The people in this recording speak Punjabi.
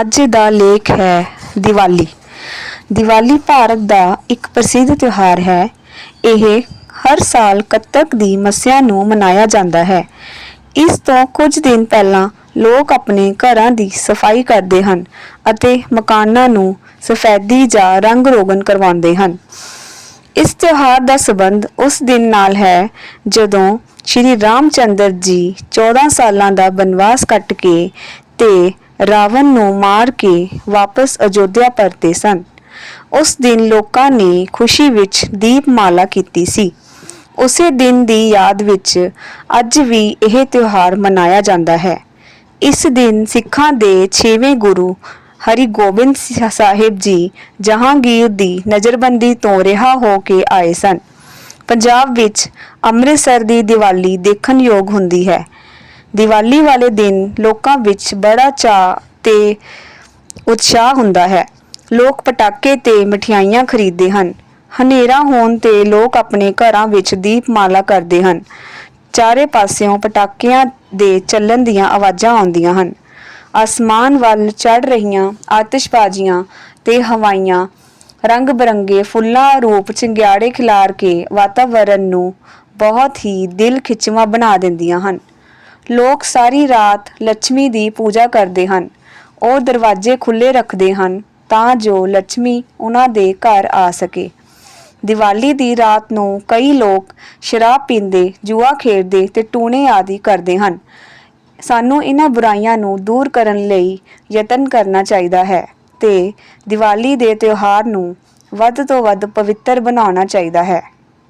ਅੱਜ ਦਾ ਲੇਖ ਹੈ ਦੀਵਾਲੀ। ਦੀਵਾਲੀ ਭਾਰਤ ਦਾ ਇੱਕ ਪ੍ਰਸਿੱਧ ਤਿਉਹਾਰ ਹੈ। ਇਹ ਹਰ ਸਾਲ ਕੱਤਕ ਦੀ ਮੱਸਿਆ ਨੂੰ ਮਨਾਇਆ ਜਾਂਦਾ ਹੈ। ਇਸ ਤੋਂ ਕੁਝ ਦਿਨ ਪਹਿਲਾਂ ਲੋਕ ਆਪਣੇ ਘਰਾਂ ਦੀ ਸਫ਼ਾਈ ਕਰਦੇ ਹਨ ਅਤੇ ਮਕਾਨਾਂ ਨੂੰ ਸਫੈਦੀ ਜਾਂ ਰੰਗ ਰੋਗਨ ਕਰਵਾਉਂਦੇ ਹਨ। ਇਸ ਤਿਉਹਾਰ ਦਾ ਸਬੰਧ ਉਸ ਦਿਨ ਨਾਲ ਹੈ ਜਦੋਂ ਸ਼੍ਰੀ ਰਾਮਚੰਦਰ ਜੀ 14 ਸਾਲਾਂ ਦਾ ਬਨਵਾਸ ਕੱਟ ਕੇ ਤੇ ਰਾਵਣ ਨੂੰ ਮਾਰ ਕੇ ਵਾਪਸ ਅਯੋਧਿਆ ਪਰਤੇ ਸਨ। ਉਸ ਦਿਨ ਲੋਕਾਂ ਨੇ ਖੁਸ਼ੀ ਵਿੱਚ ਦੀਪਮਾਲਾ ਕੀਤੀ ਸੀ। ਉਸੇ ਦਿਨ ਦੀ ਯਾਦ ਵਿੱਚ ਅੱਜ ਵੀ ਇਹ ਤਿਉਹਾਰ ਮਨਾਇਆ ਜਾਂਦਾ ਹੈ। ਇਸ ਦਿਨ ਸਿੱਖਾਂ ਦੇ 6ਵੇਂ ਗੁਰੂ ਹਰਿਗੋਬਿੰਦ ਸਿ- ਸਾਹਿਬ ਜੀ ਜਹਾਂਗੀਰ ਦੀ ਨਜ਼ਰਬੰਦੀ ਤੋਂ ਰਿਹਾ ਹੋ ਕੇ ਆਏ ਸਨ। ਪੰਜਾਬ ਵਿੱਚ ਅੰਮ੍ਰਿਤਸਰ ਦੀ ਦੀਵਾਲੀ ਦੇਖਣ ਯੋਗ ਹੁੰਦੀ ਹੈ। ਦੀਵਾਲੀ ਵਾਲੇ ਦਿਨ ਲੋਕਾਂ ਵਿੱਚ ਬੜਾ ਚਾਅ ਤੇ ਉਤਸ਼ਾਹ ਹੁੰਦਾ ਹੈ। ਲੋਕ ਪਟਾਕੇ ਤੇ ਮਠਿਆਈਆਂ ਖਰੀਦਦੇ ਹਨ। ਹਨੇਰਾ ਹੋਣ ਤੇ ਲੋਕ ਆਪਣੇ ਘਰਾਂ ਵਿੱਚ ਦੀਪਮਾਲਾ ਕਰਦੇ ਹਨ। ਚਾਰੇ ਪਾਸਿਓਂ ਪਟਾਕਿਆਂ ਦੇ ਚੱਲਣ ਦੀਆਂ ਆਵਾਜ਼ਾਂ ਆਉਂਦੀਆਂ ਹਨ। ਆਸਮਾਨ ਵੱਲ ਚੜ ਰਹੀਆਂ ਆਤਿਸ਼ਬਾਜ਼ੀਆਂ ਤੇ ਹਵਾਈਆਂ ਰੰਗ ਬਰੰਗੇ ਫੁੱਲਾਂ ਰੂਪ ਚਿੰਗਿਆੜੇ ਖਿਲਾਰ ਕੇ ਵਾਤਾਵਰਣ ਨੂੰ ਬਹੁਤ ਹੀ ਦਿਲ ਖਿੱਚਵਾਂ ਬਣਾ ਦਿੰਦੀਆਂ ਹਨ। ਲੋਕ ਸਾਰੀ ਰਾਤ ਲక్ష్ਮੀ ਦੀ ਪੂਜਾ ਕਰਦੇ ਹਨ। ਉਹ ਦਰਵਾਜ਼ੇ ਖੁੱਲੇ ਰੱਖਦੇ ਹਨ ਤਾਂ ਜੋ ਲక్ష్ਮੀ ਉਹਨਾਂ ਦੇ ਘਰ ਆ ਸਕੇ। ਦੀਵਾਲੀ ਦੀ ਰਾਤ ਨੂੰ ਕਈ ਲੋਕ ਸ਼ਰਾਬ ਪੀਂਦੇ, ਜੂਆ ਖੇਡਦੇ ਤੇ ਟੂਣੇ ਆਦਿ ਕਰਦੇ ਹਨ। ਸਾਨੂੰ ਇਹਨਾਂ ਬੁਰਾਈਆਂ ਨੂੰ ਦੂਰ ਕਰਨ ਲਈ ਯਤਨ ਕਰਨਾ ਚਾਹੀਦਾ ਹੈ ਤੇ ਦੀਵਾਲੀ ਦੇ ਤਿਉਹਾਰ ਨੂੰ ਵੱਧ ਤੋਂ ਵੱਧ ਪਵਿੱਤਰ ਬਣਾਉਣਾ ਚਾਹੀਦਾ ਹੈ।